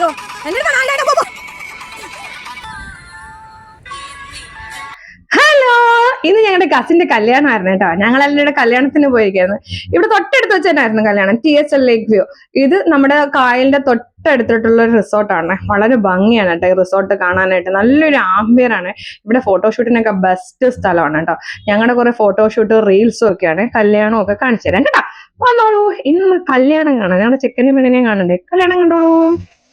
അയ്യോ ഹലോ ഇന്ന് ഞങ്ങളുടെ കസിന്റെ കല്യാണമായിരുന്നു കേട്ടോ. ഞങ്ങൾ എല്ലാവരുടെ കല്യാണത്തിന് പോയിരിക്കുന്നു ഇവിടെ തൊട്ടടുത്ത് വെച്ച് തന്നെയായിരുന്നു കല്യാണം T S L lake view ഇത് നമ്മുടെ കായലിന്റെ തൊട്ടടുത്തിട്ടുള്ള ഒരു റിസോർട്ടാണ് വളരെ ഭംഗിയാണ് കേട്ടോ ഈ റിസോർട്ട് കാണാനായിട്ട്. നല്ലൊരു ആംബിയർ ആണ്. ഇവിടെ ഫോട്ടോഷൂട്ടിനൊക്കെ ബെസ്റ്റ് സ്ഥലമാണ് കേട്ടോ. ഞങ്ങളുടെ കുറെ ഫോട്ടോഷൂട്ട് റീൽസും ഒക്കെയാണ്. കല്യാണവും ഒക്കെ കാണിച്ചു തരാം. കേട്ടോ. വന്നോളൂ. ഇന്ന് കല്യാണം കാണാം. ഞങ്ങളുടെ ചെക്കനെയും പെണ്ണിനെയും കാണണ്ടേ? കല്യാണം കണ്ടോളൂ.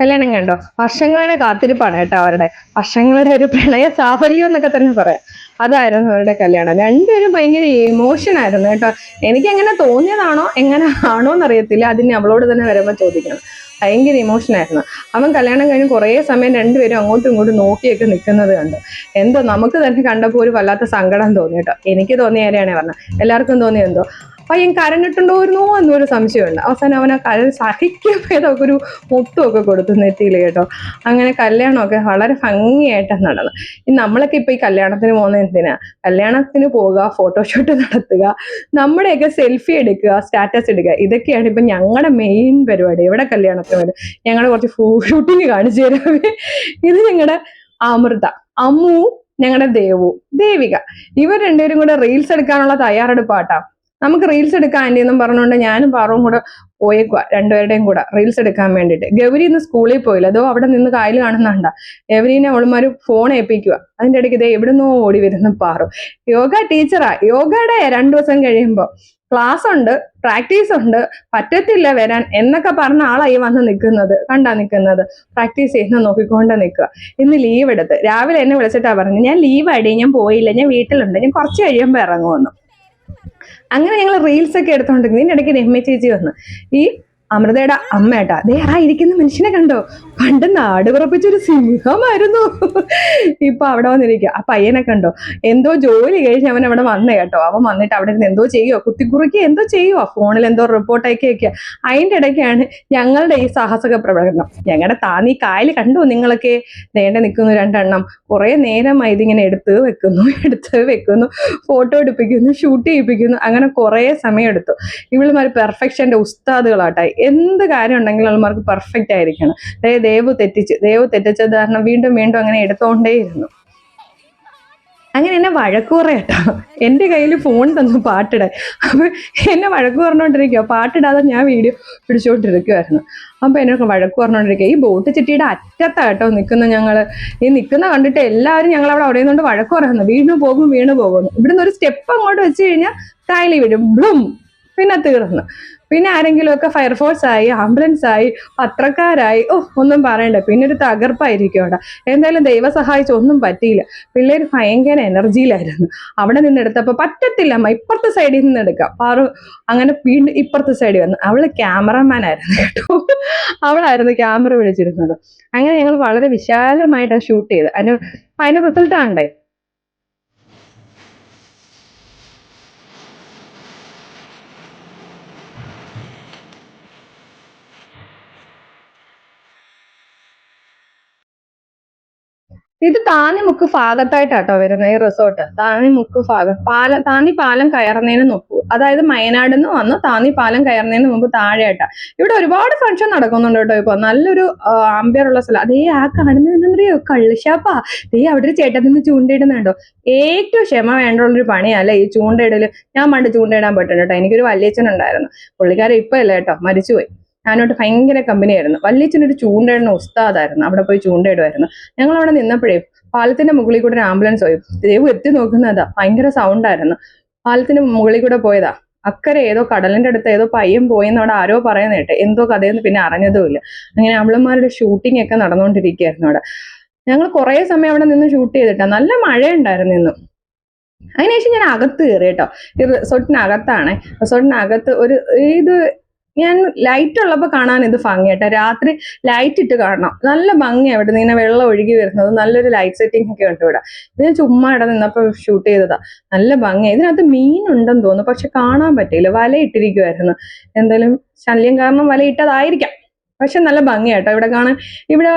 കല്യാണം കണ്ടോ? വർഷങ്ങളുടെ കാത്തിരിപ്പാണ് കേട്ടോ അവരുടെ. വർഷങ്ങളുടെ ഒരു പ്രണയ സാഫല്യം എന്നൊക്കെ തന്നെ പറയാം. അതായിരുന്നു അവരുടെ കല്യാണം. രണ്ടുപേരും ഭയങ്കര ഇമോഷൻ ആയിരുന്നു കേട്ടോ. എനിക്ക് എങ്ങനെ തോന്നിയതാണോ എങ്ങനെ ആണോ എന്നറിയത്തില്ല. അതിന് അവളോട് തന്നെ വരുമ്പോൾ ചോദിക്കണം. ഭയങ്കര ഇമോഷൻ ആയിരുന്നു. അവൻ കല്യാണം കഴിഞ്ഞ് കുറേ സമയം രണ്ടുപേരും അങ്ങോട്ടും ഇങ്ങോട്ടും നോക്കിയൊക്കെ നിൽക്കുന്നത് കണ്ടു. എന്തോ നമുക്ക് തന്നെ കണ്ടപ്പോൾ ഒരു വല്ലാത്ത സങ്കടം തോന്നി കേട്ടോ. എനിക്ക് തോന്നിയ കാര്യമാണ് പറഞ്ഞത്. എല്ലാവർക്കും തോന്നിയ എന്തോ? പയ്യൻ കരഞ്ഞിട്ടുണ്ടോയിരുന്നോ എന്നൊരു സംശയമുണ്ട്. അവസാനം അവനെ കരൽ സഹിക്കപ്പോയതൊക്കെ ഒരു മുത്തുമൊക്കെ കൊടുത്തു നെറ്റിയിൽ കേട്ടോ. അങ്ങനെ കല്യാണമൊക്കെ വളരെ ഭംഗിയായിട്ട് നടന്നു നമ്മളൊക്കെ ഇപ്പൊ ഈ കല്യാണത്തിന് പോകുന്ന എന്തിനാ? കല്യാണത്തിന് പോവുക ഫോട്ടോഷൂട്ട് നടത്തുക നമ്മുടെയൊക്കെ സെൽഫി എടുക്കുക സ്റ്റാറ്റസ് എടുക്കുക ഇതൊക്കെയാണ് ഇപ്പൊ ഞങ്ങളുടെ മെയിൻ പരിപാടി. എവിടെ കല്യാണത്തിന് വരും ഞങ്ങളുടെ കുറച്ച് ഷൂട്ടിങ് കാണിച്ചു തരാമേ ഇത് ഞങ്ങളുടെ അമൃത അമ്മു ഞങ്ങളുടെ ദേവു ദേവിക. ഇവർ രണ്ടുപേരും കൂടെ റീൽസ് എടുക്കാനുള്ള തയ്യാറെടുപ്പാട്ടാ നമുക്ക് റീൽസ് എടുക്കാൻ ആന്റി എന്നും പറഞ്ഞുകൊണ്ട് ഞാനും പാറവും കൂടെ പോയേക്കുക രണ്ടുപേരുടെയും കൂടെ റീൽസ് എടുക്കാൻ വേണ്ടിയിട്ട്. ഗൗരി ഇന്ന് സ്കൂളിൽ പോയില്ല. അതോ അവിടെ നിന്ന് കായൽ കാണുന്നുണ്ട ഗൗരീനെ അവളുമാർ ഫോൺ ഏൽപ്പിക്കുക അതിന്റെ ഇടയ്ക്ക് ഇതേ എവിടുന്നോ ഓടി വരുന്ന പാറു. യോഗ ടീച്ചറാ യോഗയുടെ രണ്ടു ദിവസം കഴിയുമ്പോൾ ക്ലാസ് ഉണ്ട് പ്രാക്ടീസ് ഉണ്ട്. പറ്റത്തില്ല വരാൻ എന്നൊക്കെ പറഞ്ഞ ആളായി വന്ന് നിൽക്കുന്നത് കണ്ടാ നിൽക്കുന്നത് പ്രാക്ടീസ് ചെയ്യുന്ന നോക്കിക്കൊണ്ട് നിൽക്കുക ഇന്ന് ലീവ് എടുത്ത്. രാവിലെ എന്നെ വിളിച്ചിട്ടാ പറഞ്ഞത്. ഞാൻ ലീവ് അടി ഞാൻ പോയില്ല. ഞാൻ വീട്ടിലുണ്ട്. ഞാൻ കുറച്ച് കഴിയുമ്പോൾ ഇറങ്ങുമെന്ന്. അങ്ങനെ ഞങ്ങൾ റീൽസ് ഒക്കെ ഇതിന്റെ ഇടയ്ക്ക് രമ്യ ചേച്ചി വന്നു ഈ അമൃതയുടെ അമ്മേട്ടാ. ദേ ആ ഇരിക്കുന്ന മനുഷ്യനെ കണ്ടോ? പണ്ട് നാട് വിറപ്പിച്ചൊരു സിംഹമായിരുന്നു. ഇപ്പൊ അവിടെ വന്നിരിക്കുക ആ പയ്യനെ കണ്ടോ? എന്തോ ജോലി കഴിഞ്ഞ് അവൻ അവിടെ വന്നേ കേട്ടോ. അവൻ വന്നിട്ട് അവിടെ ഇരുന്ന് എന്തോ ചെയ്യുവോ. കുത്തിക്കുറുക്കി എന്തോ ചെയ്യുവോ. ഫോണിൽ എന്തോ റിപ്പോർട്ട് അയക്കുകയൊക്കെ അതിന്റെ ഇടയ്ക്കാണ് ഞങ്ങളുടെ ഈ സാഹസക പ്രകടനം. ഞങ്ങളുടെ താന്നി കായൽ കണ്ടു നിങ്ങളൊക്കെ? നേരെ നിൽക്കുന്നു രണ്ടെണ്ണം. കുറെ നേരമായി ഇതിങ്ങനെ എടുത്ത് വെക്കുന്നു എടുത്ത് വെക്കുന്നു. ഫോട്ടോ എടുപ്പിക്കുന്നു ഷൂട്ട് ചെയ്യിപ്പിക്കുന്നു. അങ്ങനെ കുറെ സമയം എടുത്തു. ഇവളുമാർ പെർഫെക്ഷന്റെ ഉസ്താദുകളാട്ടായി എന്ത് കാര്യം ഉണ്ടെങ്കിലും അവളുമാർക്ക് പെർഫെക്റ്റ് ആയിരിക്കണം. അതായത് ദേവ് തെറ്റിച്ച് ദേവ് തെറ്റിച്ചത് കാരണം വീണ്ടും വീണ്ടും അങ്ങനെ എടുത്തോണ്ടേയിരുന്നു. അങ്ങനെ എന്നെ വഴക്ക് പറയട്ടോ എന്റെ കയ്യിൽ ഫോൺ തന്നു പാട്ടിടാൻ. അപ്പൊ എന്നെ വഴക്ക് പറഞ്ഞുകൊണ്ടിരിക്കുക പാട്ടിടാതെ ഞാൻ വീഡിയോ പിടിച്ചുകൊണ്ടിരിക്കുമായിരുന്നു അപ്പൊ എന്നെ വഴക്ക് പറഞ്ഞുകൊണ്ടിരിക്കുക ഈ ബോട്ട് ചിട്ടിയുടെ അറ്റത്താട്ടോ നിൽക്കുന്ന ഞങ്ങൾ. ഈ നിൽക്കുന്ന കണ്ടിട്ട് എല്ലാവരും ഞങ്ങൾ അവിടെ നിന്നുകൊണ്ട് വഴക്ക് പറയുന്നു. വീണു പോകും വീണു പോകുന്നു ഇവിടുന്ന് ഒരു സ്റ്റെപ്പ് അങ്ങോട്ട് വെച്ച് കഴിഞ്ഞാൽ കായലി വിടും ബ്ലും. പിന്നെ തീർന്നു. പിന്നെ ആരെങ്കിലും ഒക്കെ ഫയർഫോഴ്സ് ആയി ആംബുലൻസ് ആയി പത്രക്കാരായി ഓ ഒന്നും പറയണ്ട. പിന്നെ ഒരു തകർപ്പായിരിക്കും അവിടെ. എന്തായാലും ദൈവ സഹായിച്ച്. ഒന്നും പറ്റിയില്ല. പിള്ളേർ ഭയങ്കര എനർജിയിലായിരുന്നു. അവിടെ നിന്ന് എടുത്തപ്പോൾ പറ്റത്തില്ല അമ്മ. ഇപ്പുറത്തെ സൈഡിൽ നിന്ന് എടുക്കാം. പാറു അങ്ങനെ വീണ്ടും ഇപ്പുറത്തെ സൈഡിൽ വന്നു. അവൾ ക്യാമറമാൻ ആയിരുന്നു കേട്ടോ. അവളായിരുന്നു ക്യാമറ വിളിച്ചിരുന്നത്. അങ്ങനെ ഞങ്ങൾ വളരെ വിശാലമായിട്ടാണ് ഷൂട്ട് ചെയ്ത് അതിന് അതിന് റിസൾട്ട് ആണ്ടേ ഇത് താന്നിമുക്ക് ഭാഗത്തായിട്ടാട്ടോ വരുന്നത് ഈ റിസോർട്ട് താന്നിമുക്ക് ഭാഗം പാല താന്നി പാലം കയറുന്നതിന് നോക്കൂ അതായത് വയനാട് നിന്ന് വന്ന് താന്നി പാലം കയറുന്നതിന് മുമ്പ് താഴെയായിട്ടാ. ഇവിടെ ഒരുപാട് ഫംഗ്ഷൻ നടക്കുന്നുണ്ട് കേട്ടോ ഇപ്പൊ. നല്ലൊരു ആംബിയർ ഉള്ള സ്ഥലം. അതേ ആ കാണുന്നതെന്തറിയോ കള്ളിഷാപ്പാ ദേ അവിടെ ഒരു ചേട്ടൻ നിന്ന് ചൂണ്ടയിടുന്നുണ്ടോ? ഏറ്റവും ക്ഷമ വേണ്ടുള്ളൊരു പണിയല്ലേ ഈ ചൂണ്ടയിടൽ? ഞാൻ പണ്ട് ചൂണ്ടയിടാൻ പറ്റും കേട്ടോ. എനിക്കൊരു വല്യച്ഛൻ ഉണ്ടായിരുന്നു പുള്ളിക്കാരൻ ഇപ്പൊ അല്ലേ കേട്ടോ. മരിച്ചുപോയി. ഞാനോട്ട് ഭയങ്കര കമ്പനിയായിരുന്നു. വല്യച്ഛനൊരു ചൂണ്ടയിടുന്ന ഉസ്താദായിരുന്നു. അവിടെ പോയി ചൂണ്ടയിടുമായിരുന്നു ഞങ്ങൾ അവിടെ നിന്നപ്പോഴേ പാലത്തിന്റെ മുകളിൽ കൂടെ ഒരു ആംബുലൻസ് പോയി. ദൈവം എത്തി നോക്കുന്നതാ ഭയങ്കര സൗണ്ടായിരുന്നു പാലത്തിന്റെ മുകളിൽ കൂടെ പോയതാ. അക്കരെ ഏതോ കടലിന്റെ അടുത്ത് ഏതോ പയ്യൻ പോയെന്ന് അവിടെ ആരോ പറയുന്ന കേട്ടെ എന്തോ കഥയെന്ന് പിന്നെ അറിഞ്ഞതുമില്ല അങ്ങനെ അവളന്മാരുടെ ഷൂട്ടിംഗ് ഒക്കെ നടന്നുകൊണ്ടിരിക്കുകയായിരുന്നു അവിടെ. ഞങ്ങൾ കുറേ സമയം അവിടെ നിന്ന് ഷൂട്ട് ചെയ്തിട്ടാ. നല്ല മഴയുണ്ടായിരുന്നു ഇന്നും. അതിനുശേഷം ഞാൻ അകത്ത് കയറി കേട്ടോ. ഈ റിസോർട്ടിനകത്താണ് റിസോർട്ടിനകത്ത് ഒരു ഇത് ഞാൻ ലൈറ്റ് ഉള്ളപ്പോൾ കാണാൻ ഇത് ഭംഗിയായിട്ട് രാത്രി ലൈറ്റ് ഇട്ട് കാണണം. നല്ല ഭംഗി അവിടെ നിന്ന് വെള്ളം ഒഴുകി വരുന്നത്. നല്ലൊരു ലൈറ്റ് സെറ്റിംഗ് ഒക്കെ ഉണ്ട് ഇവിടെ. ഇത് ഞാൻ ചുമ്മാ ഇവിടെ നിന്നപ്പോൾ ഷൂട്ട് ചെയ്തതാ. നല്ല ഭംഗിയാണ് ഇതിനകത്ത് മീൻ ഉണ്ടെന്ന് തോന്നുന്നു. പക്ഷെ കാണാൻ പറ്റില്ല വല ഇട്ടിരിക്കുമായിരുന്നു എന്തായാലും ശല്യം കാരണം വല ഇട്ടതായിരിക്കാം. പക്ഷെ നല്ല ഭംഗിയാട്ടോ. ഇവിടെ കാണാൻ ഇവിടെ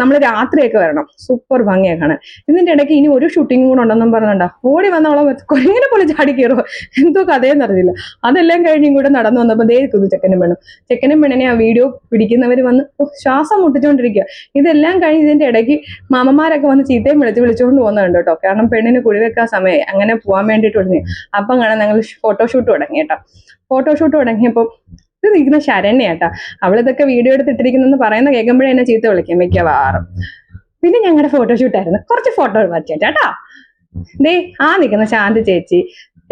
നമ്മൾ രാത്രിയൊക്കെ വരണം. സൂപ്പർ ഭംഗിയാ കാണാൻ. ഇതിന്റെ ഇടയ്ക്ക് ഇനി ഒരു ഷൂട്ടിംഗ് കൂടെ ഉണ്ടെന്നും പറഞ്ഞുണ്ടോ ഓടി വന്നവളെ കുരങ്ങനെ പോലെ ചാടി കയറുമോ എന്തോ കഥയെന്ന് അറിയില്ല അതെല്ലാം കഴിഞ്ഞും കൂടെ നടന്നു വന്നപ്പോൾ ദേ നിൽക്കുന്നു ചെക്കനും പെണ്ണും. ചെക്കനും പെണ്ണിനെ ആ വീഡിയോ പിടിക്കുന്നവർ വന്ന് ശ്വാസം മുട്ടിച്ചുകൊണ്ടിരിക്കുക ഇതെല്ലാം കഴിഞ്ഞ് ഇതിന്റെ ഇടയ്ക്ക് മാമന്മാരൊക്കെ വന്ന് ചീത്തയും വിളിച്ച് വിളിച്ചുകൊണ്ട് പോകുന്നുണ്ട് കേട്ടോ. കാരണം പെണ്ണിന് കുടിവെക്കാൻ സമയമായി അങ്ങനെ പോകാൻ വേണ്ടിയിട്ട് തുടങ്ങി അപ്പം കാണാൻ ഞങ്ങൾ ഫോട്ടോഷൂട്ട് തുടങ്ങി കേട്ടോ. ഫോട്ടോഷൂട്ട് തുടങ്ങിയപ്പോൾ ഇത് നിൽക്കുന്ന ശരണ്യാട്ടാ. അവളിതൊക്കെ വീഡിയോ എടുത്തിട്ടിരിക്കുന്നെന്ന് പറയുന്ന കേൾക്കുമ്പോഴേ എന്നെ ചീത്ത വിളിക്കും മിക്കവാറും. പിന്നെ ഞങ്ങളുടെ ഫോട്ടോഷൂട്ടായിരുന്നു കുറച്ച് ഫോട്ടോ മാറ്റിയാ ദേ ആ നിൽക്കുന്ന ശാന്തി ചേച്ചി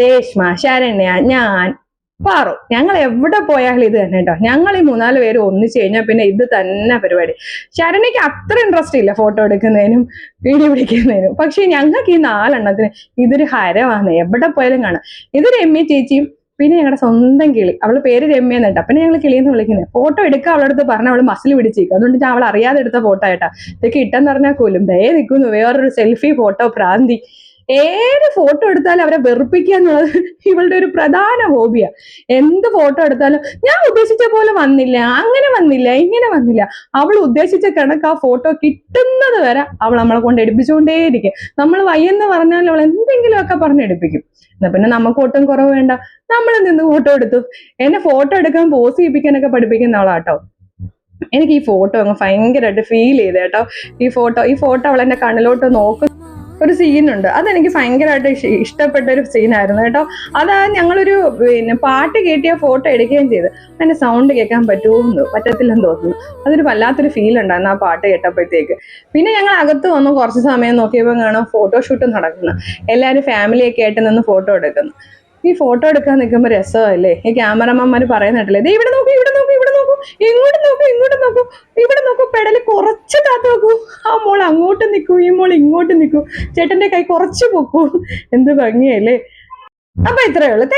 രേഷ്മ ശരണ്യ ഞാൻ പാറു. ഞങ്ങൾ എവിടെ പോയാലും ഇത് തന്നെ കേട്ടോ. ഞങ്ങൾ ഈ മൂന്നാൽ പേര് ഒന്നിച്ചു കഴിഞ്ഞാൽ പിന്നെ ഇത് തന്നെ പരിപാടി. ശരണ്യക്ക് അത്ര ഇൻട്രസ്റ്റ് ഇല്ല ഫോട്ടോ എടുക്കുന്നതിനും വീഡിയോ പിടിക്കുന്നതിനും. പക്ഷെ ഞങ്ങൾക്ക് ഈ നാലെണ്ണത്തിന് ഇതൊരു ഹരമാണ് എവിടെ പോയാലും കാണാം. ഇത് രമ്യ ചേച്ചിയും പിന്നെ ഞങ്ങളുടെ സ്വന്തം കിളി. അവൾ പേര് രമ്യ എന്നിട്ട് പിന്നെ ഞങ്ങൾ കിളിയെന്ന് വിളിക്കുന്നത് ഫോട്ടോ എടുക്കുക അവളുടെ അടുത്ത് പറഞ്ഞ അവൾ മസിൽ പിടിച്ചേക്കും. അതുകൊണ്ട് ഞാൻ അവൾ അറിയാതെ എടുത്ത ഫോട്ടോ ആയിട്ടാ ഇതൊക്കെ ഇട്ടെന്ന് പറഞ്ഞാൽ കൊല്ലും. ദയ നിൽക്കുന്നു വേറൊരു സെൽഫി ഫോട്ടോ ഭ്രാന്തി. ഏത് ഫോട്ടോ എടുത്താലും അവരെ വെറുപ്പിക്കുക എന്നുള്ളത് ഇവളുടെ ഒരു പ്രധാന ഹോബിയാ എന്ത് ഫോട്ടോ എടുത്താലും ഞാൻ ഉദ്ദേശിച്ച പോലെ വന്നില്ല അങ്ങനെ വന്നില്ല ഇങ്ങനെ വന്നില്ല. അവൾ ഉദ്ദേശിച്ച കണക്ക് ആ ഫോട്ടോ കിട്ടുന്നത് വരെ അവൾ നമ്മളെ കൊണ്ട് എടുപ്പിച്ചുകൊണ്ടേയിരിക്കും. നമ്മൾ വയ്യെന്ന് പറഞ്ഞാൽ അവൾ എന്തെങ്കിലുമൊക്കെ പറഞ്ഞ് എടുപ്പിക്കും. എന്നാ പിന്നെ നമുക്ക് ഒട്ടും കുറവ് വേണ്ട. നമ്മൾ നിന്ന് ഫോട്ടോ എടുത്തു. എന്നെ ഫോട്ടോ എടുക്കാൻ പോസ് ചെയ്യിപ്പിക്കാനൊക്കെ പഠിപ്പിക്കുന്ന ആളാട്ടോ. എനിക്ക് ഈ ഫോട്ടോ അങ്ങ് ഭയങ്കരമായിട്ട് ഫീൽ ചെയ്തേട്ടോ ഈ ഫോട്ടോ ഈ ഫോട്ടോ അവൾ എന്റെ കണ്ണിലോട്ട് നോക്കുന്ന. ഒരു സീനുണ്ട്. അതെനിക്ക് ഭയങ്കരമായിട്ട് ഇഷ്- ഇഷ്ടപ്പെട്ട ഒരു സീനായിരുന്നു കേട്ടോ. അതാ ഞങ്ങളൊരു പിന്നെ പാട്ട് കേട്ടിയ ഫോട്ടോ എടുക്കുകയും ചെയ്ത്. അതിന്റെ സൗണ്ട് കേൾക്കാൻ പറ്റുമെന്ന് പറ്റത്തില്ലെന്ന് തോന്നുന്നു. അതൊരു വല്ലാത്തൊരു ഫീൽ ഉണ്ടായിരുന്നു ആ പാട്ട് കേട്ടപ്പോഴത്തേക്ക്. പിന്നെ ഞങ്ങൾ അകത്ത് വന്നു കുറച്ച് സമയം നോക്കിയപ്പോൾ കാണാം ഫോട്ടോഷൂട്ട് നടക്കുന്നു. എല്ലാവരും ഫാമിലിയൊക്കെ ആയിട്ട് നിന്ന് ഫോട്ടോ എടുക്കുന്നു. ഈ ഫോട്ടോ എടുക്കാൻ നിൽക്കുമ്പോൾ രസമല്ലേ ഈ ക്യാമറമാന്മാർ പറയുന്നിട്ടില്ലേ ഇവിടെ നോക്കൂ ഇവിടെ നോക്കൂ ഇവിടെ നോക്കൂ ഇങ്ങോട്ട് നോക്കൂ ഇങ്ങോട്ട് നോക്കൂ. ഇവിടെ നോക്കൂ പെടൽ കുറച്ച് കാത്തു നോക്കൂ. ആ മോൾ അങ്ങോട്ട് നിൽക്കൂ ഈ മോൾ ഇങ്ങോട്ട് നിൽക്കൂ ചേട്ടന്റെ കൈ കുറച്ച് പൊക്കൂ. എന്ത് ഭംഗിയല്ലേ? അപ്പൊ ഇത്രയേ ഉള്ളൂ.